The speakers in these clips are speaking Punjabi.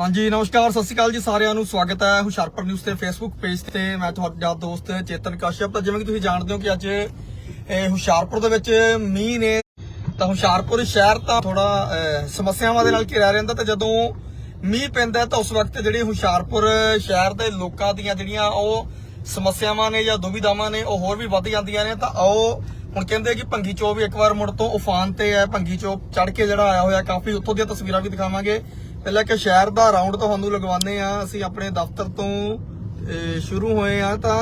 ਹਾਂਜੀ, ਨਮਸਕਾਰ, ਸਤਿ ਸ਼੍ਰੀ ਅਕਾਲ ਜੀ ਸਾਰਿਆਂ ਨੂੰ। ਸਵਾਗਤ ਹੈ ਹੁਸ਼ਿਆਰਪੁਰ ਨਿਊਜ਼ ਤੇ ਫੇਸਬੁੱਕ ਪੇਜ ਤੇ। ਮੈਂ ਤੁਹਾਡਾ ਦੋਸਤ ਚੇਤਨ ਕਸ਼ਯਪ। ਤਾਂ ਜਿਵੇਂ ਕਿ ਤੁਸੀਂ ਜਾਣਦੇ ਹੋ ਕਿ ਅੱਜ ਹੁਸ਼ਿਆਰਪੁਰ ਦੇ ਵਿੱਚ ਮੀਂਹ ਨੇ। ਤਾਂ ਹੁਸ਼ਿਆਰਪੁਰ ਸ਼ਹਿਰ ਤਾਂ ਥੋੜਾ ਸਮੱਸਿਆਵਾਂ ਦੇ ਨਾਲ ਘਿਰਿਆ ਰਹਿੰਦਾ। ਤੇ ਜਦੋਂ ਮੀਂਹ ਪੈਂਦਾ ਤਾਂ ਉਸ ਵਕਤ ਜਿਹੜੇ ਹੁਸ਼ਿਆਰਪੁਰ ਸ਼ਹਿਰ ਦੇ ਲੋਕਾਂ ਦੀਆਂ ਜਿਹੜੀਆਂ ਉਹ ਸਮੱਸਿਆਵਾਂ ਨੇ ਜਾਂ ਦੁਵਿਧਾਵਾਂ ਨੇ, ਉਹ ਹੋਰ ਵੀ ਵੱਧ ਜਾਂਦੀਆਂ ਨੇ। ਤਾਂ ਆਓ ਹੁਣ ਕਹਿੰਦੇ ਕਿ ਭੰਗੀ ਚੋ ਵੀ ਇੱਕ ਵਾਰ ਮੁੜ ਤੋਂ ਉਫਾਨ ਤੇ ਹੈ। ਭੰਗੀ ਚੋ ਚੜ ਕੇ ਜਿਹੜਾ ਆਇਆ ਹੋਇਆ, ਕਾਫੀ ਉੱਥੋਂ ਦੀਆਂ ਤਸਵੀਰਾਂ ਵੀ ਦਿਖਾਵਾਂਗੇ। ਪਹਿਲਾਂ ਕਿ ਸ਼ਹਿਰ ਦਾ ਰਾਉਂਡ ਤੁਹਾਨੂੰ ਲਗਵਾਉਂਦੇ ਆ ਅਸੀਂ ਆਪਣੇ ਦਫ਼ਤਰ ਤੋਂ ਸ਼ੁਰੂ ਹੋਏ ਆ ਤਾਂ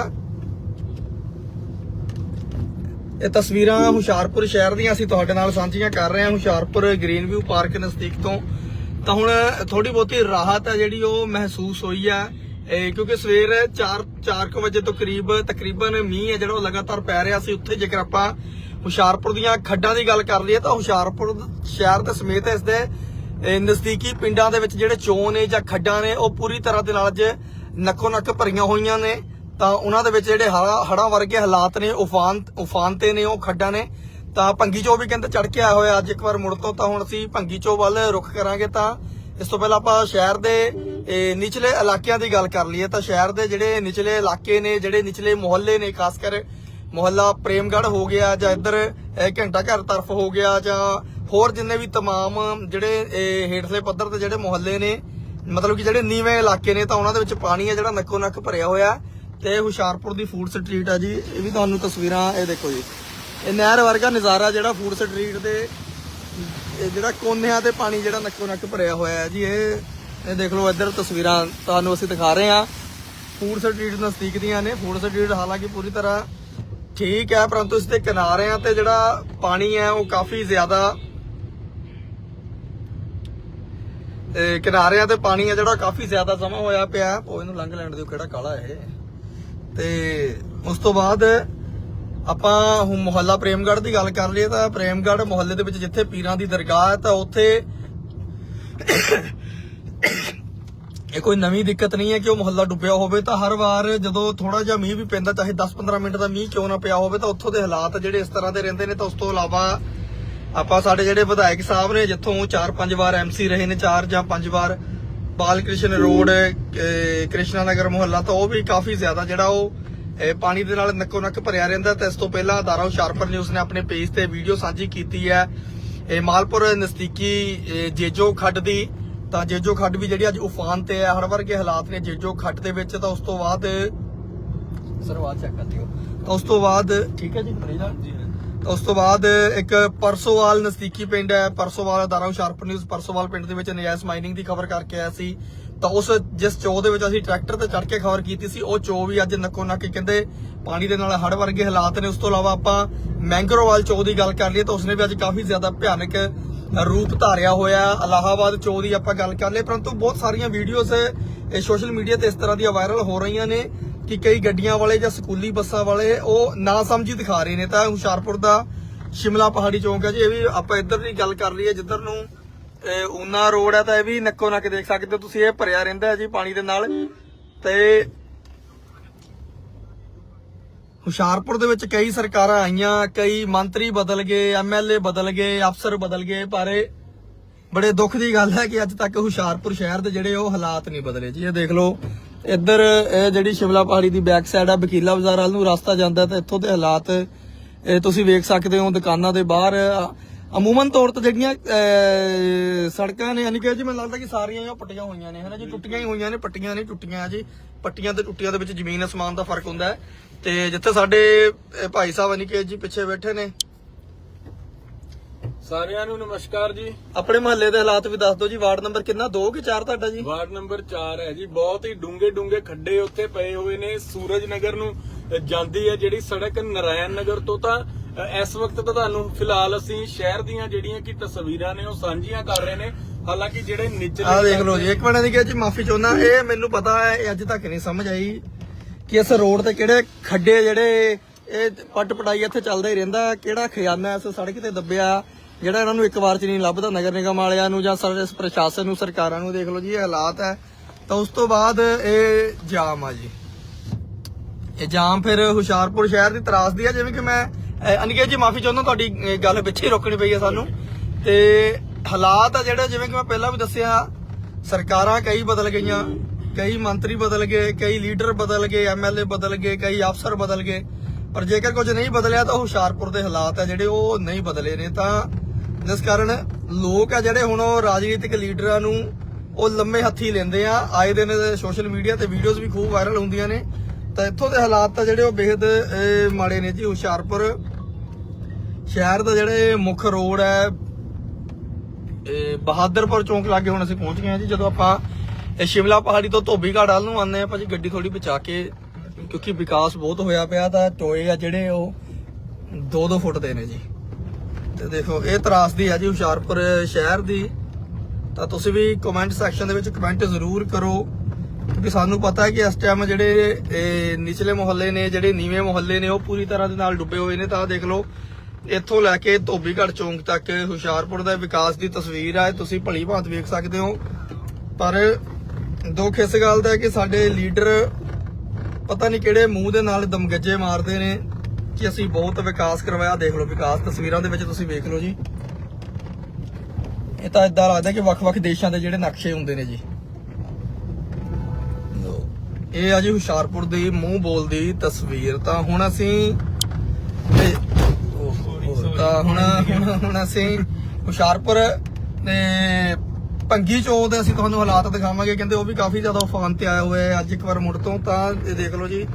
ਇਹ ਤਸਵੀਰਾਂ ਹੁਸ਼ਿਆਰਪੁਰ ਸ਼ਹਿਰ ਦੀਆਂ ਅਸੀਂ ਤੁਹਾਡੇ ਨਾਲ ਸਾਂਝੀਆਂ ਕਰ ਰਹੇ ਹਾਂ। ਹੁਸ਼ਿਆਰਪੁਰ ਗ੍ਰੀਨ ਵਿਊ ਪਾਰਕ ਨਜ਼ਦੀਕ ਤੋਂ। ਤਾਂ ਹੁਣ ਥੋੜੀ ਬਹੁਤੀ ਰਾਹਤ ਹੈ ਜਿਹੜੀ ਉਹ ਮਹਿਸੂਸ ਹੋਈ ਹੈ। ਇਹ ਕਿਉਂਕਿ ਸਵੇਰ 4 4 ਵਜੇ ਤੋਂ ਕਰੀਬ ਤਕਰੀਬਨ ਮੀਂਹ ਹੈ ਜਿਹੜਾ ਉਹ ਲਗਾਤਾਰ ਪੈ ਰਿਹਾ ਸੀ। ਉੱਥੇ ਜੇਕਰ ਆਪਾਂ ਹੁਸ਼ਿਆਰਪੁਰ ਦੀਆਂ ਖੱਡਾਂ ਦੀ ਗੱਲ ਕਰ ਲਈਏ ਤਾਂ ਹੁਸ਼ਿਆਰਪੁਰ ਸ਼ਹਿਰ ਦੇ ਸਮੇਤ ਇਸ ਦੇ ਨਜ਼ਦੀਕੀ ਪਿੰਡਾਂ ਦੇ ਵਿੱਚ ਜਿਹੜੇ ਚੋਂ ਨੇ ਜਾਂ ਖੱਡਾਂ ਨੇ, ਉਹ ਪੂਰੀ ਤਰ੍ਹਾਂ ਦੇ ਨਾਲ ਅੱਜ ਨੱਕੋ ਨੱਕ ਭਰੀਆਂ ਹੋਈਆਂ ਨੇ। ਤਾਂ ਉਹਨਾਂ ਦੇ ਵਿੱਚ ਜਿਹੜੇ ਹੜਾਂ ਵਰਗੇ ਹਾਲਾਤ ਨੇ ਉਫਾਨ ਉਫਾਨ ਤੇ ਨੇ, ਉਹ ਖੱਡਾਂ ਨੇ। ਤਾਂ ਭੰਗੀ ਚੋ ਵੀ ਕਹਿੰਦੇ ਚੜ ਕੇ ਆਇਆ ਹੋਇਆ ਅੱਜ ਇੱਕ ਵਾਰ ਮੁੜ ਤੋਂ, ਤਾਂ ਹੁਣ ਅਸੀਂ ਭੰਗੀ ਚੋ ਵੱਲ ਰੁਖ ਕਰਾਂਗੇ ਤਾਂ ਇਸ ਤੋਂ ਪਹਿਲਾਂ ਆਪਾਂ ਸ਼ਹਿਰ ਦੇ ਨਿਚਲੇ ਇਲਾਕਿਆਂ ਦੀ ਗੱਲ ਕਰ ਲਈਏ ਤਾਂ ਸ਼ਹਿਰ ਦੇ ਜਿਹੜੇ ਨਿਚਲੇ ਇਲਾਕੇ ਨੇ, ਜਿਹੜੇ ਨਿਚਲੇ ਮੁਹੱਲੇ ਨੇ, ਖਾਸ ਕਰ ਮੁਹੱਲਾ ਪ੍ਰੇਮਗੜ ਹੋ ਗਿਆ ਜਾਂ ਇੱਧਰ ਘੰਟਾ ਘਰ ਤਰਫ ਹੋ ਗਿਆ ਜਾਂ ਹੋਰ ਜਿੰਨੇ ਵੀ ਤਮਾਮ ਜਿਹੜੇ ਇਹ ਹੇਠਲੇ ਪੱਧਰ ਤੇ ਜਿਹੜੇ ਮੁਹੱਲੇ ਨੇ, ਮਤਲਬ ਕਿ ਜਿਹੜੇ ਨੀਵੇਂ ਇਲਾਕੇ ਨੇ ਤਾਂ ਉਹਨਾਂ ਦੇ ਵਿੱਚ ਪਾਣੀ ਹੈ ਜਿਹੜਾ ਨੱਕੋ ਨੱਕ ਭਰਿਆ ਹੋਇਆ ਤੇ ਹੁਸ਼ਿਆਰਪੁਰ ਦੀ ਫੂਡ ਸਟਰੀਟ ਆ ਜੀ, ਇਹ ਵੀ ਤੁਹਾਨੂੰ ਤਸਵੀਰਾਂ, ਇਹ ਦੇਖੋ ਜੀ। ਇਹ ਨਹਿਰ ਵਰਗਾ ਨਜ਼ਾਰਾ ਜਿਹੜਾ ਫੂਡ ਸਟਰੀਟ ਦੇ ਜਿਹੜਾ ਕੋਨਿਆਂ ਤੇ ਪਾਣੀ ਜਿਹੜਾ ਨੱਕੋ ਨੱਕ ਭਰਿਆ ਹੋਇਆ ਹੈ ਜੀ, ਇਹ ਇਹ ਦੇਖ ਲਓ ਇੱਧਰ ਤਸਵੀਰਾਂ ਤੁਹਾਨੂੰ ਅਸੀਂ ਦਿਖਾ ਰਹੇ ਹਾਂ। ਫੂਡ ਸਟਰੀਟ ਨਜ਼ਦੀਕ ਦੀਆਂ ਨੇ ਫੂਡ ਸਟਰੀਟ ਹਾਲਾਂਕਿ ਪੂਰੀ ਤਰ੍ਹਾਂ ਠੀਕ ਹੈ, ਪਰੰਤੂ ਇਸ ਦੇ ਕਿਨਾਰਿਆਂ ਤੇ ਜਿਹੜਾ ਪਾਣੀ ਹੈ ਉਹ ਕਾਫੀ ਜ਼ਿਆਦਾ ਇਹ ਕਿਨਾਰਿਆਂ ਤੇ ਪਾਣੀ ਹੈ ਜਿਹੜਾ ਕਾਫੀ ਜ਼ਿਆਦਾ ਜਮਾ ਹੋਇਆ ਪਿਆ। ਉਹ ਇਹਨੂੰ ਲੰਘ ਲੈਣ ਦਿਓ, ਕਿਹੜਾ ਕਾਲਾ ਇਹ। ਤੇ ਉਸ ਤੋਂ ਬਾਅਦ ਆਪਾਂ ਹੁਣ ਮੁਹੱਲਾ ਪ੍ਰੇਮਗੜ੍ਹ ਦੀ ਗੱਲ ਕਰ ਲਈਏ ਤਾਂ ਪ੍ਰੇਮਗੜ੍ਹ ਮੁਹੱਲੇ ਦੇ ਵਿੱਚ ਜਿੱਥੇ ਪੀਰਾਂ ਦੀ ਦਰਗਾਹ ਹੈ, ਤਾਂ ਉੱਥੇ ਇਹ ਕੋਈ ਨਵੀਂ ਦਿੱਕਤ ਨਹੀਂ ਹੈ ਕਿ ਉਹ ਮੁਹੱਲਾ ਡੁੱਬਿਆ ਹੋਵੇ। ਤਾਂ ਹਰ ਵਾਰ ਜਦੋਂ ਥੋੜਾ ਜਿਹਾ ਮੀਂਹ ਵੀ ਪੈਂਦਾ, ਚਾਹੇ 10-15 ਮਿੰਟ ਦਾ ਮੀਂਹ ਕਿਉਂ ਨਾ ਪਿਆ ਹੋਵੇ, ਤਾਂ ਉੱਥੋਂ ਦੇ ਹਾਲਾਤ ਜਿਹੜੇ ਇਸ ਤਰ੍ਹਾਂ ਦੇ ਰਹਿੰਦੇ ਨੇ, ਤਾਂ ਉਸ ਤੋਂ ਇਲਾਵਾ ਆਪਾਂ ਸਾਡੇ ਜਿਹੜੇ ਵਿਧਾਇਕ ਸਾਹਿਬ ਨੇ ਜਿੱਥੋਂ 4-5 ਵਾਰ ਐਮਸੀ ਰਹੇ ਨੇ 4 ਜਾਂ 5 ਵਾਰ ਬਾਲ ਕ੍ਰਿਸ਼ਨ ਰੋਡ ਕ੍ਰਿਸ਼ਨਾ ਨਗਰ ਮੁਹੱਲਾ ਤਾਂ ਉਹ ਵੀ ਕਾਫੀ ਜ਼ਿਆਦਾ ਜਿਹੜਾ ਉਹ ਪਾਣੀ ਦੇ ਨਾਲ ਨੱਕੋ ਨੱਕ ਭਰਿਆ ਰਹਿੰਦਾ ਤੇ ਇਸ ਤੋਂ ਪਹਿਲਾਂ ਦਾਰਾ ਹੁਸ਼ਿਆਰਪੁਰ ਨਿਊਜ਼ ਨੇ ਆਪਣੇ ਪੇਜ ਤੇ ਵੀਡੀਓ ਸਾਂਝੀ ਕੀਤੀ ਹੈ। ਇਹ ਮਾਲਪੁਰ ਅਹ, ਜੇਜੋ ਖੱਡ ਦੀ ਤਾਂ ਜੇਜੋ ਖੱਡ ਵੀ ਜਿਹੜੀ ਅੱਜ ਉਫਾਨ ਤੇ ਹੈ ਹਰ ਵਰਗੇ ਹਾਲਾਤ ਨੇ ਜੇਜੋ ਖੱਡ ਦੇ ਵਿੱਚ ਤਾਂ ਉਸ ਤੋਂ ਬਾਅਦ ਸਰਵਾਤ ਚੈੱਕ ਕਰ ਲਿਓ ਤਾਂ ਉਸ ਤੋਂ ਬਾਅਦ ਠੀਕ ਹੈ ਜੀ ਤਾਂ ਉਸ ਤੋਂ ਬਾਅਦ ਇੱਕ ਪਰਸੋਵਾਲ ਨਜ਼ਦੀਕੀ ਪਿੰਡ ਹੈ, ਪਰਸੋਵਾਲ ਦਾਰਾ ਹੁਸ਼ਿਆਰਪੁਰ ਨਿਊਜ਼ ਪਰਸੋਵਾਲ ਪਿੰਡ ਦੇ ਵਿੱਚ ਨਜਾਇਜ਼ ਮਾਈਨਿੰਗ ਦੀ ਖਬਰ ਕਰਕੇ ਆਇਆ ਸੀ। ਤਾਂ ਉਸ ਜਿਸ ਚੋ ਦੇ ਵਿੱਚ ਅਸੀਂ ਟਰੈਕਟਰ ਤੇ ਚੜ ਕੇ ਖਬਰ ਕੀਤੀ ਸੀ, ਉਹ ਚੋ ਵੀ ਅੱਜ ਨੱਕੋ ਨੱਕ ਕਹਿੰਦੇ ਪਾਣੀ ਦੇ ਨਾਲ ਹੜ ਵਰਗੇ ਹਾਲਾਤ ਨੇ। ਉਸ ਤੋਂ ਇਲਾਵਾ ਆਪਾਂ ਮੈਂਗਰੋਵਾਲ ਚੋ ਦੀ ਗੱਲ ਕਰ ਲਈਏ ਤਾਂ ਉਸਨੇ ਵੀ ਅੱਜ ਕਾਫੀ ਜ਼ਿਆਦਾ ਭਿਆਨਕ ਰੂਪ ਧਾਰਿਆ ਹੋਇਆ। ਹੈ। ਇਲਾਹਾਬਾਦ ਚੋ ਦੀ ਆਪਾਂ ਗੱਲ ਕਰ ਲਈਏ, ਪਰੰਤੂ ਬਹੁਤ ਸਾਰੀਆਂ ਵੀਡੀਓਜ਼ ਸੋਸ਼ਲ ਮੀਡੀਆ ਤੇ ਇਸ ਤਰ੍ਹਾਂ ਦੀਆਂ ਵਾਇਰਲ ਹੋ ਰਹੀਆਂ ਨੇ। ਕਿ ਕਈ ਗੱਡੀਆਂ ਵਾਲੇ ਜਾਂ ਸਕੂਲੀ ਬੱਸਾਂ ਵਾਲੇ ਉਹ ਨਾ ਸਮਝੀ ਦਿਖਾ ਰਹੇ ਨੇ। ਤਾਂ ਹੁਸ਼ਿਆਰਪੁਰ ਦਾ ਸ਼ਿਮਲਾ ਪਹਾੜੀ ਚੌਂਕ ਹੈ ਜੀ, ਇਹ ਵੀ ਆਪਾਂ ਇੱਧਰ ਦੀ ਗੱਲ ਕਰ ਲਈਏ, ਜਿੱਧਰ ਨੂੰ ਇਹ ਊਨਾ ਰੋਡ ਹੈ ਤਾਂ ਇਹ ਵੀ ਨੱਕੋ ਨੱਕ ਦੇਖ ਸਕਦੇ ਹੋ ਤੁਸੀਂ, ਇਹ ਭਰਿਆ ਰਹਿੰਦਾ ਹੈ ਜੀ ਪਾਣੀ ਦੇ ਨਾਲ। ਤੇ ਹੁਸ਼ਿਆਰਪੁਰ ਦੇ ਵਿੱਚ ਕਈ ਸਰਕਾਰਾਂ ਆਈਆਂ, ਕਈ ਮੰਤਰੀ ਬਦਲ ਗਏ ਐਮਐਲਏ ਬਦਲ ਗਏ, ਅਫਸਰ ਬਦਲ ਗਏ, ਪਰ ਬੜੇ ਦੁੱਖ ਦੀ ਗੱਲ ਹੈ ਕਿ ਅੱਜ ਤੱਕ ਹੁਸ਼ਿਆਰਪੁਰ ਸ਼ਹਿਰ ਦੇ ਜਿਹੜੇ ਉਹ ਹਾਲਾਤ ਨਹੀਂ ਬਦਲੇ ਜੀ। ਇਹ ਦੇਖ ਲਓ ਇੱਧਰ ਇਹ ਜਿਹੜੀ ਸ਼ਿਮਲਾ ਪਹਾੜੀ ਦੀ ਬੈਕ ਸਾਈਡ ਆ ਬਕੀਲਾ ਬਾਜ਼ਾਰ ਵੱਲ ਨੂੰ ਰਸਤਾ ਜਾਂਦਾ ਤਾਂ ਇੱਥੋਂ ਦੇ ਹਾਲਾਤ ਤੁਸੀਂ ਵੇਖ ਸਕਦੇ ਹੋ ਦੁਕਾਨਾਂ ਦੇ ਬਾਹਰ। ਅਮੂਮਨ ਤੌਰ ਤੇ ਜਿਹੜੀਆਂ ਸੜਕਾਂ ਨੇ, ਯਾਨੀ ਕਿ ਜੀ ਮੈਨੂੰ ਲੱਗਦਾ ਕਿ ਸਾਰੀਆਂ ਹੀ ਪੱਟੀਆਂ ਹੋਈਆਂ ਨੇ, ਹਨਾ ਜੀ? ਟੁੱਟੀਆਂ ਹੀ ਹੋਈਆਂ ਨੇ, ਪੱਟੀਆਂ ਨਹੀਂ ਟੁੱਟੀਆਂ ਜੀ। ਪੱਟੀਆਂ ਤੇ ਟੁੱਟੀਆਂ ਦੇ ਵਿੱਚ ਜ਼ਮੀਨ ਅਸਮਾਨ ਦਾ ਫ਼ਰਕ ਹੁੰਦਾ ਹੈ। ਤੇ ਜਿੱਥੇ ਸਾਡੇ ਭਾਈ ਸਾਹਿਬ, ਯਾਨੀ ਕਿ ਜੀ ਪਿੱਛੇ ਬੈਠੇ ਨੇ ਸਾਰਿਆਂ ਨੂੰ ਨਮਸਕਾਰ ਜੀ। ਆਪਣੇ ਮਹੱਲੇ ਦੇ ਹਾਲਾਤ ਵੀ ਦੱਸ ਦਿਓ ਜੀ। ਵਾਰਡ ਨੰਬਰ ਕਿੰਨਾ? 2 ਕਿ 4 ਤੁਹਾਡਾ ਜੀ? ਵਾਰਡ ਨੰਬਰ 4 ਹੈ ਜੀ। ਬਹੁਤ ਹੀ ਡੂੰਗੇ ਡੂੰਗੇ ਖੱਡੇ ਉੱਥੇ ਪਏ ਹੋਏ ਨੇ। ਸੂਰਜ ਨਗਰ ਨੂੰ ਜਾਂਦੀ ਹੈ ਜਿਹੜੀ ਸੜਕ ਨਰਾਇਣ ਨਗਰ ਤੋਂ ਤਾਂ ਇਸ ਵਕਤ ਤਾਂ ਤੁਹਾਨੂੰ ਫਿਲਹਾਲ ਅਸੀਂ ਸ਼ਹਿਰ ਦੀਆਂ ਜਿਹੜੀਆਂ ਕਿ ਤਸਵੀਰਾਂ ਨੇ ਉਹ ਸਾਂਝੀਆਂ ਕਰ ਰਹੇ ਨੇ। ਹਾਲਾਂਕਿ ਜਿਹੜੇ ਨਿਚਲੇ ਆਹ ਦੇਖ ਲਓ ਜੀ। ਇੱਕ ਮਿੰਟ ਦੀ ਕਿਹਾ ਜੀ ਮਾਫੀ ਚਾਹੁੰਦਾ। ਇਹ ਮੈਨੂੰ ਪਤਾ ਹੈ ਇਹ ਅੱਜ ਤੱਕ ਨਹੀਂ ਸਮਝ ਆਈ ਕਿ ਇਸ ਰੋਡ ਤੇ ਕਿਹੜੇ ਖੱਡੇ ਜਿਹੜੇ ਇਹ ਪੱਟ ਪਟਾਈ ਇੱਥੇ ਚੱਲਦਾ ਹੀ ਰਹਿੰਦਾ ਕਿਹੜਾ ਖਜ਼ਾਨਾ ਇਸ ਸੜਕ ਤੇ ਦੱਬਿਆ। ਜਿਹੜਾ ਇਹਨਾਂ ਨੂੰ ਇੱਕ ਵਾਰ ਚ ਨਹੀਂ ਲੱਭਦਾ ਨਗਰ ਨਿਗਮ ਵਾਲਿਆਂ ਨੂੰ ਜਾਂ ਸਰਵਿਸ ਪ੍ਰਸ਼ਾਸਨ ਨੂੰ, ਸਰਕਾਰਾਂ ਨੂੰ ਦੇਖ ਲਓ ਜੀ, ਇਹ ਹਾਲਾਤ ਹੈ। ਤਾਂ ਉਸ ਤੋਂ ਬਾਅਦ ਇਹ ਜਾਮ ਆ ਜੀ। ਇਹ ਜਾਮ ਫਿਰ ਹੁਸ਼ਿਆਰਪੁਰ ਸ਼ਹਿਰ ਦੀ ਤਰਾਸਦੀ ਆ, ਜਿਵੇਂ ਕਿ ਮੈਂ ਅਨਿਕੇਤ ਜੀ, ਮਾਫੀ ਚਾਹੁੰਦਾ ਤੁਹਾਡੀ ਗੱਲ ਪਿੱਛੇ ਰੋਕਣੀ ਪਈ ਹੈ ਸਾਨੂੰ। ਤੇ ਹਾਲਾਤ ਆ ਜਿਹੜੇ, ਜਿਵੇਂ ਕਿ ਮੈਂ ਪਹਿਲਾਂ ਵੀ ਦੱਸਿਆ, ਸਰਕਾਰਾਂ ਕਈ ਬਦਲ ਗਈਆਂ। ਕਈ ਮੰਤਰੀ ਬਦਲ ਗਏ, ਕਈ ਲੀਡਰ ਬਦਲ ਗਏ ਐਮਐਲਏ ਬਦਲ ਗਏ, ਕਈ ਅਫਸਰ ਬਦਲ ਗਏ। ਪਰ ਜੇਕਰ ਕੁਝ ਨਹੀਂ ਬਦਲਿਆ ਤਾਂ ਹੁਸ਼ਿਆਰਪੁਰ ਦੇ ਹਾਲਾਤ ਆ ਜਿਹੜੇ, ਉਹ ਨਹੀਂ ਬਦਲੇ ਨੇ। ਤਾਂ ਜਿਸ ਕਾਰਨ ਲੋਕ ਆ ਜਿਹੜੇ ਹੁਣ ਉਹ ਰਾਜਨੀਤਿਕ ਲੀਡਰਾਂ ਨੂੰ ਉਹ ਲੰਮੇ ਹੱਥੀ ਲੈਂਦੇ ਆ। ਆਏ ਦਿਨ ਸੋਸ਼ਲ ਮੀਡੀਆ ਤੇ ਵੀਡੀਓਜ਼ ਵੀ ਖੂਬ ਵਾਇਰਲ ਹੁੰਦੀਆਂ ਨੇ। ਤਾਂ ਇੱਥੋਂ ਦੇ ਹਾਲਾਤ ਤਾਂ ਜਿਹੜੇ ਉਹ ਬੇਹਦ ਮਾੜੇ ਨੇ ਜੀ ਹੁਸ਼ਿਆਰਪੁਰ ਸ਼ਹਿਰ ਦਾ ਜਿਹੜੇ ਮੁੱਖ ਰੋਡ ਹੈ ਬਹਾਦਰਪੁਰ ਚੌਂਕ ਲਾਗੇ ਹੁਣ ਅਸੀਂ ਪਹੁੰਚ ਗਏ ਹਾਂ ਜੀ। ਜਦੋਂ ਆਪਾਂ ਸ਼ਿਮਲਾ ਪਹਾੜੀ ਤੋਂ ਧੋਬੀ ਘਾਟ ਵੱਲ ਨੂੰ ਆਉਂਦੇ ਆ ਭਾਜੀ ਗੱਡੀ ਥੋੜੀ ਬਚਾ ਕੇ, ਕਿਉਂਕਿ ਵਿਕਾਸ ਬਹੁਤ ਹੋਇਆ ਪਿਆ ਤਾਂ ਟੋਏ ਆ ਜਿਹੜੇ ਉਹ 2-2 ਫੁੱਟ ਦੇ ਨੇ ਜੀ। ਤੇ ਦੇਖੋ, ਇਹ ਤਰਾਸਦੀ ਹੈ ਜੀ ਹੁਸ਼ਿਆਰਪੁਰ ਸ਼ਹਿਰ ਦੀ। ਤਾਂ ਤੁਸੀਂ ਵੀ ਕਮੈਂਟ ਸੈਕਸ਼ਨ ਦੇ ਵਿੱਚ ਕਮੈਂਟ ਜ਼ਰੂਰ ਕਰੋ, ਕਿਉਂਕਿ ਸਾਨੂੰ ਪਤਾ ਹੈ ਕਿ ਇਸ ਟਾਈਮ ਜਿਹੜੇ ਇਹ ਨਿਚਲੇ ਮੁਹੱਲੇ ਨੇ, ਜਿਹੜੇ ਨੀਵੇਂ ਮੁਹੱਲੇ ਨੇ, ਉਹ ਪੂਰੀ ਤਰ੍ਹਾਂ ਦੇ ਨਾਲ ਡੁੱਬੇ ਹੋਏ ਨੇ। ਤਾਂ ਦੇਖ ਲਓ, ਇੱਥੋਂ ਲੈ ਕੇ ਧੋਬੀਗੜ੍ਹ ਚੌਂਕ ਤੱਕ ਹੁਸ਼ਿਆਰਪੁਰ ਦਾ ਵਿਕਾਸ ਦੀ ਤਸਵੀਰ ਹੈ। ਤੁਸੀਂ ਭਲੀ ਭਾਂਤ ਵੇਖ ਸਕਦੇ ਹੋ। ਪਰ ਦੁੱਖ ਇਸ ਗੱਲ ਦਾ ਹੈ ਕਿ ਸਾਡੇ ਲੀਡਰ ਪਤਾ ਨਹੀਂ ਕਿਹੜੇ ਮੂੰਹ ਦੇ ਨਾਲ ਦਮਗੱਜੇ ਮਾਰਦੇ ਨੇ। ਕਿ ਅਸੀਂ ਬਹੁਤ ਵਿਕਾਸ ਕਰਵਾਇਆ, ਦੇਖ ਲਓ ਵਿਕਾਸ ਤਸਵੀਰਾਂ ਦੇ ਵਿੱਚ ਤੁਸੀਂ ਵੇਖ ਲਓ ਜੀ। ਇਹ ਤਾਂ ਇਦਾਂ ਲੱਗਦਾ ਕਿ ਵੱਖ-ਵੱਖ ਦੇਸ਼ਾਂ ਦੇ ਜਿਹੜੇ ਨਕਸ਼ੇ ਹੁੰਦੇ ਨੇ ਜੀ। ਇਹ ਆ ਜੀ ਹੁਸ਼ਿਆਰਪੁਰ ਦੀ ਮੂੰਹ ਬੋਲਦੀ ਤਸਵੀਰ। ਤਾਂ ਹੁਣ ਅਸੀਂ ਤਾਂ ਹੁਣ ਹੁਣ ਅਸੀਂ ਹੁਸ਼ਿਆਰਪੁਰ ਤੇ ਭੰਗੀ ਚੌਕ ਦੇ ਅਸੀਂ ਤੁਹਾਨੂੰ ਹਾਲਾਤ ਦਿਖਾਵਾਂਗੇ। ਕਹਿੰਦੇ ਉਹ ਵੀ ਕਾਫੀ ਜ਼ਿਆਦਾ ਉਫਾਨ ਤੇ ਆਇਆ ਹੋਇਆ ਅੱਜ ਇੱਕ ਵਾਰ ਮੁੜ ਤੋਂ ਤਾਂ ਦੇਖ ਲਓ ਜੀ।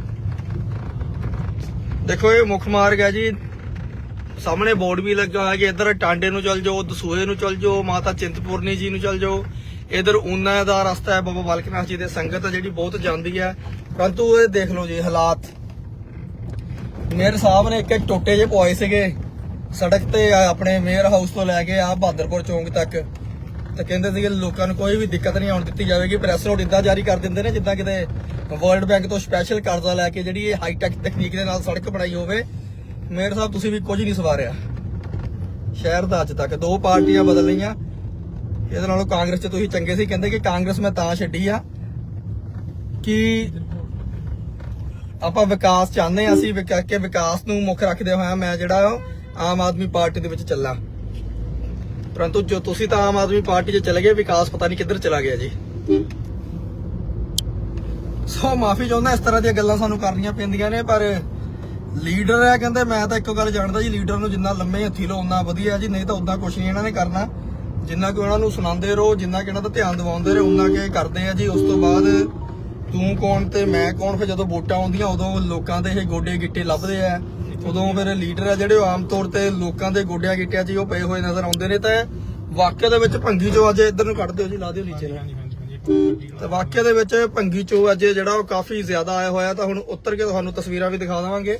ਦੇਖੋ ਇਹ ਮੁੱਖ ਮਾਰਗ ਹੈ ਜੀ। ਸਾਹਮਣੇ ਬੋਰਡ ਵੀ ਲੱਗਾ ਹੋਇਆ ਕਿ ਇੱਧਰ ਟਾਂਡੇ ਨੂੰ ਚੱਲ ਜਾਓ, ਦਸੂਹੇ ਨੂੰ ਚੱਲ ਜਾਓ, ਮਾਤਾ ਚਿੰਤਪੁਰਨੀ ਜੀ ਨੂੰ ਚੱਲ ਜਾਓ। ਇੱਧਰ ਊਨਾ ਦਾ ਰਸਤਾ ਹੈ, ਬਾਬਾ ਬਾਲਕਨਾਥ ਜੀ ਦੇ ਸੰਗਤ ਜਿਹੜੀ ਬਹੁਤ ਜਾਂਦੀ ਹੈ। ਪਰੰਤੂ ਇਹ ਦੇਖ ਲਓ ਜੀ ਹਾਲਾਤ। ਮੇਅਰ ਸਾਹਿਬ ਨੇ ਇੱਕ ਇੱਕ ਟੋਟੇ ਜੇ ਪਵਾਏ ਸੀਗੇ। ਸੜਕ ਤੇ ਆਪਣੇ ਮੇਅਰ ਹਾਊਸ ਤੋਂ ਲੈ ਕੇ ਆ, ਬਹਾਦਰਪੁਰ ਚੌਂਕ ਤੱਕ। ਤੇ ਕਹਿੰਦੇ ਸੀਗੇ ਲੋਕਾਂ ਨੂੰ ਕੋਈ ਵੀ ਦਿੱਕਤ ਨਹੀਂ ਆਉਣ ਦਿੱਤੀ ਜਾਵੇਗੀ। ਪ੍ਰੈਸ ਨੋਟ ਇਦਾਂ ਜਾਰੀ ਕਰ ਦਿੰਦੇ ਨੇ ਜਿੱਦਾਂ ਕਿਤੇ ਵਰਲਡ ਬੈਂਕ ਤੋਂ ਸਪੈਸ਼ਲ ਕਰਜ਼ਾ ਲੈ ਕੇ ਜਿਹੜੀ ਇਹ ਹਾਈ ਟੈਕ ਤਕਨੀਕ ਦੇ ਨਾਲ ਸੜਕ ਬਣਾਈ ਹੋਵੇ। ਮੇਅਰ ਸਾਹਿਬ, ਤੁਸੀਂ ਵੀ ਕੁਝ ਨਹੀਂ ਸਵਾਰਿਆ। ਸ਼ਹਿਰ ਦਾ ਅੱਜ ਤੱਕ ਦੋ ਪਾਰਟੀਆਂ ਬਦਲ ਲਈਆਂ। ਇਹਦੇ ਨਾਲੋਂ ਕਾਂਗਰਸ 'ਚ ਤੁਸੀਂ ਚੰਗੇ ਸੀ। ਕਹਿੰਦੇ ਕਿ ਕਾਂਗਰਸ ਮੈਂ ਤਾਂ ਛੱਡੀ ਆ। ਕਿ ਆਪਾਂ ਵਿਕਾਸ ਚਾਹੁੰਦੇ ਹਾਂ? ਅਸੀਂ ਕਿ ਵਿਕਾਸ ਨੂੰ ਮੁੱਖ ਰੱਖਦੇ ਹੋਇਆ ਮੈਂ ਜਿਹੜਾ ਉਹ ਆਮ ਆਦਮੀ ਪਾਰਟੀ ਦੇ ਵਿੱਚ ਚੱਲਾਂ। ਪਰੰਤੂ ਜੋ ਤੁਸੀਂ ਤਾਂ ਆਮ ਆਦਮੀ ਪਾਰਟੀ 'ਚ ਚਲੇ ਗਏ, ਵਿਕਾਸ ਪਤਾ ਨਹੀਂ ਕਿੱਧਰ ਚਲਾ ਗਿਆ ਜੀ। ਸੋ ਮਾਫੀ ਚਾਹੁੰਦਾ, ਇਸ ਤਰ੍ਹਾਂ ਦੀਆਂ ਗੱਲਾਂ ਸਾਨੂੰ ਕਰਨੀਆਂ ਪੈਂਦੀਆਂ ਨੇ, ਪਰ ਲੀਡਰ ਹੈ, ਕਹਿੰਦੇ ਮੈਂ ਤਾਂ ਇੱਕੋ ਗੱਲ ਜਾਣਦਾ ਜੀ, ਲੀਡਰ ਨੂੰ ਜਿੰਨਾ ਲੰਮੇ ਹੱਥੀ ਲਓ, ਉਨਾ ਵਧੀਆ ਜੀ, ਨਹੀਂ ਤਾਂ ਉਦਾਂ ਕੁਝ ਨਹੀਂ ਇਹਨਾਂ ਨੇ ਕਰਨਾ। ਜਿੰਨਾ ਕਿ ਉਹਨਾਂ ਨੂੰ ਸੁਣਾਉਂਦੇ ਰਹੋ, ਜਿੰਨਾ ਕਿ ਇਹਨਾਂ ਦਾ ਧਿਆਨ ਦਿਵਾਉਂਦੇ ਰਹੋ, ਉਨਾ ਕਿ ਕਰਦੇ ਆ ਜੀ। ਉਸ ਤੋਂ ਬਾਅਦ ਤੂੰ ਕੌਣ ਤੇ ਮੈਂ ਕੌਣ, ਫਿਰ ਜਦੋਂ ਵੋਟਾਂ ਆਉਂਦੀਆਂ, ਉਦੋਂ ਲੋਕਾਂ ਦੇ ਇਹ ਗੋਡੇ ਗਿੱਟੇ ਲੱਭਦੇ ਆ। ਉਦੋਂ ਫਿਰ ਲੀਡਰ ਆ ਜਿਹੜੇ ਉਹ ਆਮ ਤੌਰ ਤੇ ਲੋਕਾਂ ਦੇ ਗੋਡਿਆਂ ਗਿੱਟਿਆਂ 'ਚ ਹੀ ਉਹ ਪਏ ਹੋਏ ਨਜ਼ਰ ਆਉਂਦੇ ਨੇ ਤੇ ਵਾਕਿਆ ਦੇ ਵਿੱਚ ਭੰਗੀ ਚੋਂ ਅੱਜ ਇੱਧਰ ਨੂੰ ਕੱਢ ਦਿਓ ਜੀ ਲਾ ਦਿਓ ਨੀਚੇ ਨੂੰ। ਤੇ ਵਾਕਿਆ ਦੇ ਵਿੱਚ ਭੰਗੀ ਚੋ ਅੱਜ ਜਿਹੜਾ ਉਹ ਕਾਫੀ ਜ਼ਿਆਦਾ ਆਇਆ ਹੋਇਆ ਤਾਂ ਹੁਣ ਉੱਤਰ ਕੇ ਤੁਹਾਨੂੰ ਤਸਵੀਰਾਂ ਵੀ ਦਿਖਾ ਦੇਵਾਂਗੇ।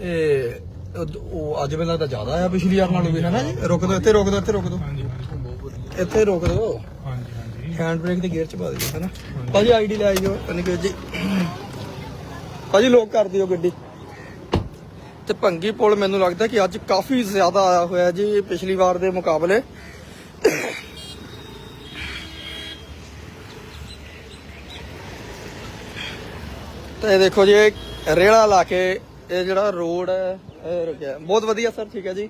ਇਹ ਉਹ- ਅੱਜ ਮੈਨੂੰ ਲੱਗਦਾ ਜ਼ਿਆਦਾ ਆਇਆ ਪਿਛਲੀ ਵਾਰ ਨਾਲੋਂ ਵੀ ਹੈ ਨਾ ਜੀ? ਰੁਕ ਦਿਓ ਇੱਥੇ ਰੁਕ ਦਿਓ ਇੱਥੇ ਰੁਕ ਦਿਓ। ਇੱਥੇ ਰੁਕ ਦਿਓ। ਹੈਂਡ ਬ੍ਰੇਕ ਤੇ ਗੇਅਰ ਚ ਪਾ ਦਿਓ ਹੈ ਨਾ? ਭਾਜੀ ਆਈਡੀ ਲੈ ਆਇਓ ਅਨਿਕੇਤ ਜੀ। ਭਾਜੀ ਲੋਕ ਕਰ ਦਿਓ ਗੱਡੀ। ਤੇ ਭੰਗੀ ਪੁਲ ਮੈਨੂੰ ਲੱਗਦਾ ਕਿ ਅੱਜ ਕਾਫੀ ਜ਼ਿਆਦਾ ਆਇਆ ਹੋਇਆ ਜੀ ਪਿਛਲੀ ਵਾਰ ਦੇ ਮੁਕਾਬਲੇ। ਤੇ ਦੇਖੋ ਜੀ ਰੇੜਾ ਲਾ ਕੇ ਇਹ ਜਿਹੜਾ ਰੋਡ ਹੈ, ਇਹ ਰੁਕਿਆ। ਬਹੁਤ ਵਧੀਆ ਸਰ, ਠੀਕ ਹੈ ਜੀ।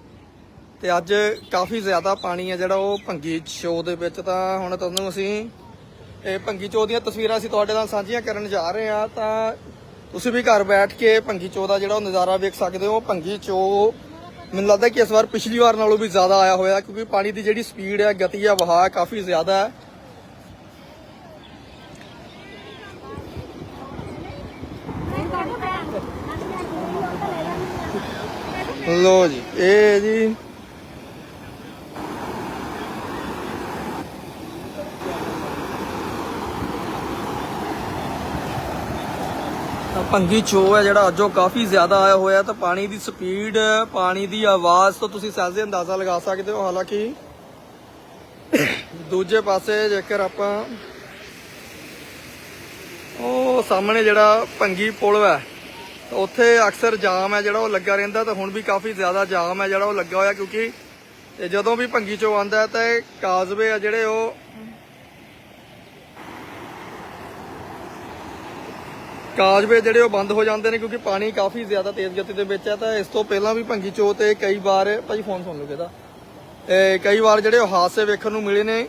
ਤੇ ਅੱਜ ਕਾਫੀ ਜ਼ਿਆਦਾ ਪਾਣੀ ਹੈ ਜਿਹੜਾ ਉਹ ਭੰਗੀ ਸ਼ੋ ਦੇ ਵਿੱਚ। ਤਾਂ ਹੁਣ ਤੁਹਾਨੂੰ ਅਸੀਂ ਇਹ ਭੰਗੀ ਚੋ ਦੀਆਂ ਤਸਵੀਰਾਂ ਅਸੀਂ ਤੁਹਾਡੇ ਨਾਲ ਸਾਂਝੀਆਂ ਕਰਨ ਜਾ ਰਹੇ ਹਾਂ। ਤਾਂ ਤੁਸੀਂ ਵੀ ਘਰ ਬੈਠ ਕੇ ਭੰਗੀ ਚੋ ਦਾ ਜਿਹੜਾ ਉਹ ਨਜ਼ਾਰਾ ਵੇਖ ਸਕਦੇ ਹੋ। ਭੰਗੀ ਚੋ ਮੈਨੂੰ ਲੱਗਦਾ ਕਿ ਇਸ ਵਾਰ ਪਿਛਲੀ ਵਾਰ ਨਾਲੋਂ ਵੀ ਜ਼ਿਆਦਾ ਆਇਆ ਹੋਇਆ, ਕਿਉਂਕਿ ਪਾਣੀ ਦੀ ਜਿਹੜੀ ਸਪੀਡ ਹੈ, ਗਤੀ ਹੈ, ਵਹਾਅ ਕਾਫੀ ਜ਼ਿਆਦਾ ਹੈ। ਲੋ ਜੀ, ਇਹ ਜੀ ਭੰਗੀ ਚੋ ਹੈ ਜਿਹੜਾ ਅੱਜ ਉਹ ਕਾਫੀ ਜ਼ਿਆਦਾ ਆਇਆ ਹੋਇਆ ਤਾਂ ਪਾਣੀ ਦੀ ਸਪੀਡ, ਪਾਣੀ ਦੀ ਆਵਾਜ਼ ਤੋਂ ਤੁਸੀਂ ਸਹਿਜੇ ਅੰਦਾਜ਼ਾ ਲਗਾ ਸਕਦੇ ਹੋ। ਹਾਲਾਂਕਿ ਦੂਜੇ ਪਾਸੇ ਜੇਕਰ ਆਪਾਂ ਉਹ ਸਾਹਮਣੇ ਜਿਹੜਾ ਭੰਗੀ ਪੁਲ ਹੈ, ਤਾਂ ਉੱਥੇ ਅਕਸਰ ਜਾਮ ਹੈ ਜਿਹੜਾ ਉਹ ਲੱਗਾ ਰਹਿੰਦਾ। ਤਾਂ ਹੁਣ ਵੀ ਕਾਫੀ ਜ਼ਿਆਦਾ ਜਾਮ ਹੈ ਜਿਹੜਾ ਉਹ ਲੱਗਾ ਹੋਇਆ, ਕਿਉਂਕਿ ਜਦੋਂ ਵੀ ਭੰਗੀ ਚੋ ਆਉਂਦਾ ਤਾਂ ਇਹ ਕਾਜ਼ਵੇ ਆ ਜਿਹੜੇ ਉਹ ਕਾਜ਼ਵੇ ਜਿਹੜੇ ਉਹ ਬੰਦ ਹੋ ਜਾਂਦੇ ਨੇ ਕਿਉਂਕਿ ਪਾਣੀ ਕਾਫੀ ਜ਼ਿਆਦਾ ਤੇਜ਼ ਗਤੀ ਦੇ ਵਿੱਚ ਹੈ ਤਾਂ ਇਸ ਤੋਂ ਪਹਿਲਾਂ ਵੀ ਭੰਗੀ ਚੋ ਤੇ ਕਈ ਵਾਰ, ਭਾਜੀ ਫੋਨ ਸੁਣ ਲਓ ਕਿਹਦਾ। ਇਹ ਕਈ ਵਾਰ ਜਿਹੜੇ ਉਹ ਹਾਦਸੇ ਵੇਖਣ ਨੂੰ ਮਿਲੇ ਨੇ।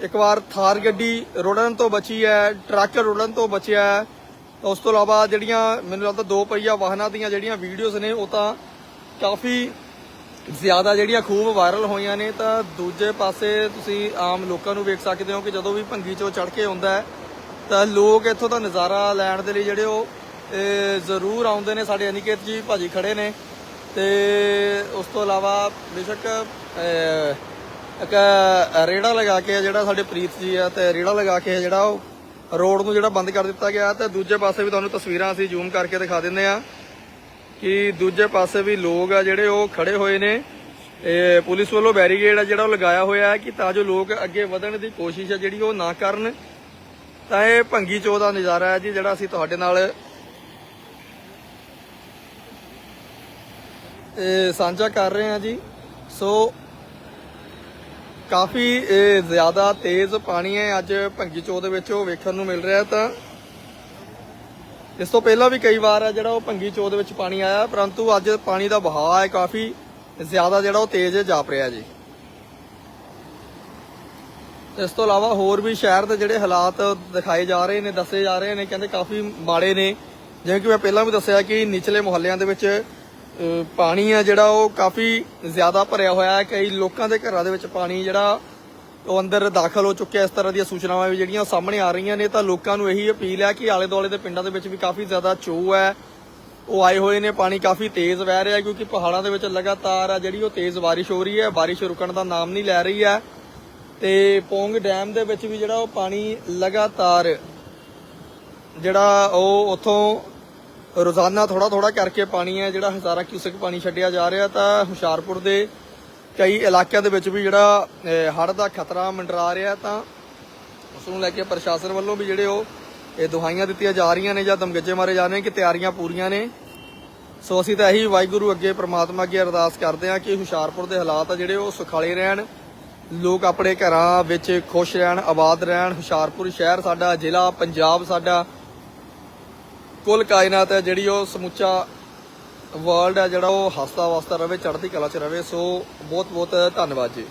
ਇੱਕ ਵਾਰ ਥਾਰ ਗੱਡੀ ਰੁੜਨ ਤੋਂ ਬਚੀ ਹੈ, ਟਰੱਕ ਰੁੜਨ ਤੋਂ ਬਚਿਆ ਹੈ। ਉਸ ਤੋਂ ਇਲਾਵਾ ਜਿਹੜੀਆਂ ਮੈਨੂੰ ਲੱਗਦਾ ਦੋ ਪਹੀਆ ਵਾਹਨਾਂ ਦੀਆਂ ਜਿਹੜੀਆਂ ਵੀਡੀਓਜ਼ ਨੇ, ਉਹ ਤਾਂ ਕਾਫੀ ਜ਼ਿਆਦਾ ਜਿਹੜੀਆਂ ਖੂਬ ਵਾਇਰਲ ਹੋਈਆਂ ਨੇ। ਤਾਂ ਦੂਜੇ ਪਾਸੇ ਤੁਸੀਂ ਆਮ ਲੋਕਾਂ ਨੂੰ ਵੇਖ ਸਕਦੇ ਹੋ ਕਿ ਜਦੋਂ ਵੀ ਭੰਗੀ ਚੋਂ ਚੜ ਕੇ ਆਉਂਦਾ ਹੈ ਤਾਂ ਲੋਕ ਇੱਥੋਂ ਦਾ ਨਜ਼ਾਰਾ ਲੈਣ ਦੇ ਲਈ ਜਿਹੜੇ ਉਹ ਜ਼ਰੂਰ ਆਉਂਦੇ ਨੇ। ਸਾਡੇ ਅਨਿਕੇਤ ਜੀ ਭਾਜੀ ਖੜੇ ਨੇ। ਤੇ ਉਸ ਤੋਂ ਇਲਾਵਾ ਬੇਸ਼ੱਕ ਇੱਕ ਰੇੜਾ ਲਗਾ ਕੇ ਜਿਹੜਾ ਸਾਡੇ ਪ੍ਰੀਤ ਜੀ ਆ ਤੇ ਰੇੜਾ ਲਗਾ ਕੇ ਜਿਹੜਾ ਉਹ ਰੋਡ ਨੂੰ ਜਿਹੜਾ ਬੰਦ ਕਰ ਦਿੱਤਾ ਗਿਆ ਤੇ ਦੂਜੇ ਪਾਸੇ ਵੀ ਤੁਹਾਨੂੰ ਤਸਵੀਰਾਂ ਅਸੀਂ ਜ਼ੂਮ ਕਰਕੇ ਦਿਖਾ ਦਿੰਦੇ ਆ ਕਿ ਦੂਜੇ ਪਾਸੇ ਵੀ ਲੋਕ ਆ ਜਿਹੜੇ ਉਹ ਖੜੇ ਹੋਏ ਨੇ। ਇਹ ਪੁਲਿਸ ਵੱਲੋਂ ਬੈਰੀਗੇਡ ਆ ਜਿਹੜਾ ਉਹ ਲਗਾਇਆ ਹੋਇਆ ਹੈ ਕਿ ਤਾਂ ਜੋ ਲੋਕ ਅੱਗੇ ਵਧਣ ਦੀ ਕੋਸ਼ਿਸ਼ ਹੈ ਜਿਹੜੀ ਉਹ ਨਾ ਕਰਨ। ਤਾਂ ਇਹ ਭੰਗੀ ਚੋ ਦਾ ਨਜ਼ਾਰਾ ਹੈ ਜੀ, ਜਿਹੜਾ ਅਸੀਂ ਤੁਹਾਡੇ ਨਾਲ ਸਾਂਝਾ ਕਰ ਰਹੇ ਹਾਂ ਜੀ। ਸੋ ਕਾਫੀ ਜ਼ਿਆਦਾ ਤੇਜ਼ ਪਾਣੀ ਹੈ ਅੱਜ ਭੰਗੀ ਚੋ ਦੇ ਵਿੱਚ, ਉਹ ਵੇਖਣ ਨੂੰ ਮਿਲ ਰਿਹਾ ਤਾਂ। ਇਸ ਤੋਂ ਪਹਿਲਾਂ ਵੀ ਕਈ ਵਾਰ ਹੈ ਜਿਹੜਾ ਉਹ ਭੰਗੀ ਚੋ ਦੇ ਵਿੱਚ ਪਾਣੀ ਆਇਆ, ਪਰੰਤੂ ਅੱਜ ਪਾਣੀ ਦਾ ਵਹਾਅ ਹੈ ਕਾਫੀ, ਜ਼ਿਆਦਾ ਜਿਹੜਾ ਉਹ ਤੇਜ਼ ਜਾਪ ਰਿਹਾ ਜੀ। ਇਸ ਤੋਂ ਇਲਾਵਾ ਹੋਰ ਵੀ ਸ਼ਹਿਰ ਦੇ ਜਿਹੜੇ ਹਾਲਾਤ ਦਿਖਾਏ ਜਾ ਰਹੇ ਨੇ, ਦੱਸੇ ਜਾ ਰਹੇ ਨੇ, ਕਹਿੰਦੇ ਕਾਫੀ ਮਾੜੇ ਨੇ। ਜਿਵੇਂ ਕਿ ਮੈਂ ਪਹਿਲਾਂ ਵੀ ਦੱਸਿਆ ਕਿ ਨਿਚਲੇ ਮੁਹੱਲਿਆਂ ਦੇ ਵਿੱਚ ਪਾਣੀ ਆ ਜਿਹੜਾ ਉਹ ਕਾਫੀ ਜ਼ਿਆਦਾ ਭਰਿਆ ਹੋਇਆ ਹੈ। ਕਈ ਲੋਕਾਂ ਦੇ ਘਰਾਂ ਦੇ ਵਿੱਚ ਪਾਣੀ ਜਿਹੜਾ ਉਹ ਅੰਦਰ ਦਾਖਲ ਹੋ ਚੁੱਕਿਆ ਇਸ ਤਰ੍ਹਾਂ ਦੀਆਂ ਸੂਚਨਾਵਾਂ ਵੀ ਜਿਹੜੀਆਂ ਸਾਹਮਣੇ ਆ ਰਹੀਆਂ ਨੇ, ਤਾਂ ਲੋਕਾਂ ਨੂੰ ਇਹੀ ਅਪੀਲ ਹੈ ਕਿ ਆਲੇ ਦੁਆਲੇ ਦੇ ਪਿੰਡਾਂ ਦੇ ਵਿੱਚ ਵੀ ਕਾਫੀ ਜ਼ਿਆਦਾ ਚੋਅ ਹੈ। ਉਹ ਆਏ ਹੋਏ ਨੇ, ਪਾਣੀ ਕਾਫੀ ਤੇਜ਼ ਵਹਿ ਰਿਹਾ ਕਿਉਂਕਿ ਪਹਾੜਾਂ ਦੇ ਵਿੱਚ ਲਗਾਤਾਰ ਆ ਜਿਹੜੀ ਉਹ ਤੇਜ਼ ਬਾਰਿਸ਼ ਹੋ ਰਹੀ ਹੈ। ਬਾਰਿਸ਼ ਰੁਕਣ ਦਾ ਨਾਮ ਨਹੀਂ ਲੈ ਰਹੀ ਹੈ। ਤੇ ਪੌਂਗ ਡੈਮ ਦੇ ਵਿੱਚ ਵੀ ਜਿਹੜਾ ਉਹ ਪਾਣੀ ਲਗਾਤਾਰ ਜਿਹੜਾ ਉਹ ਉਥੋਂ ਰੋਜ਼ਾਨਾ ਥੋੜਾ ਥੋੜਾ ਕਰਕੇ ਪਾਣੀ ਹੈ, ਜਿਹੜਾ ਹਜ਼ਾਰਾਂ ਕਿਊਸਕ ਪਾਣੀ ਛੱਡਿਆ ਜਾ ਰਿਹਾ ਤਾਂ ਹੁਸ਼ਿਆਰਪੁਰ ਦੇ ਕਈ ਇਲਾਕਿਆਂ ਦੇ ਵਿੱਚ ਵੀ ਜਿਹੜਾ ਹੜ੍ਹ ਦਾ ਖਤਰਾ ਮੰਡਰਾ ਰਿਹਾ ਤਾਂ ਉਸ ਨੂੰ ਲੈ ਕੇ ਪ੍ਰਸ਼ਾਸਨ ਵੱਲੋਂ ਵੀ ਜਿਹੜੇ ਉਹ, ਇਹ ਦੁਹਾਈਆਂ ਦਿੱਤੀਆਂ ਜਾ ਰਹੀਆਂ ਨੇ ਜਾਂ ਦਮਗੱਜੇ ਮਾਰੇ ਜਾ ਰਹੇ ਨੇ ਕਿ ਤਿਆਰੀਆਂ ਪੂਰੀਆਂ ਨੇ। ਸੋ ਅਸੀਂ ਤਾਂ ਇਹੀ ਵਾਹਿਗੁਰੂ ਅੱਗੇ, ਪ੍ਰਮਾਤਮਾ ਅੱਗੇ ਅਰਦਾਸ ਕਰਦੇ ਹਾਂ ਕਿ ਹੁਸ਼ਿਆਰਪੁਰ ਦੇ ਹਾਲਾਤ ਆ ਜਿਹੜੇ ਉਹ ਸੁਖਾਲੇ ਰਹਿਣ। ਲੋਕ ਆਪਣੇ ਘਰਾਂ ਵਿੱਚ ਖੁਸ਼ ਰਹਿਣ, ਆਬਾਦ ਰਹਿਣ। ਹੁਸ਼ਿਆਰਪੁਰ ਸ਼ਹਿਰ ਸਾਡਾ, ਜ਼ਿਲ੍ਹਾ ਪੰਜਾਬ ਸਾਡਾ। ਕੁੱਲ ਕਾਇਨਾਤ ਹੈ ਜਿਹੜੀ ਉਹ ਸਮੁੱਚਾ ਵਰਲਡ ਹੈ, ਜਿਹੜਾ ਉਹ ਹੱਸਦਾ ਵਸਦਾ ਰਵੇ ਚੜ੍ਹਦੀ ਕਲਾ 'ਚ ਰਵੇ ਸੋ ਬਹੁਤ ਬਹੁਤ ਧੰਨਵਾਦ ਜੀ।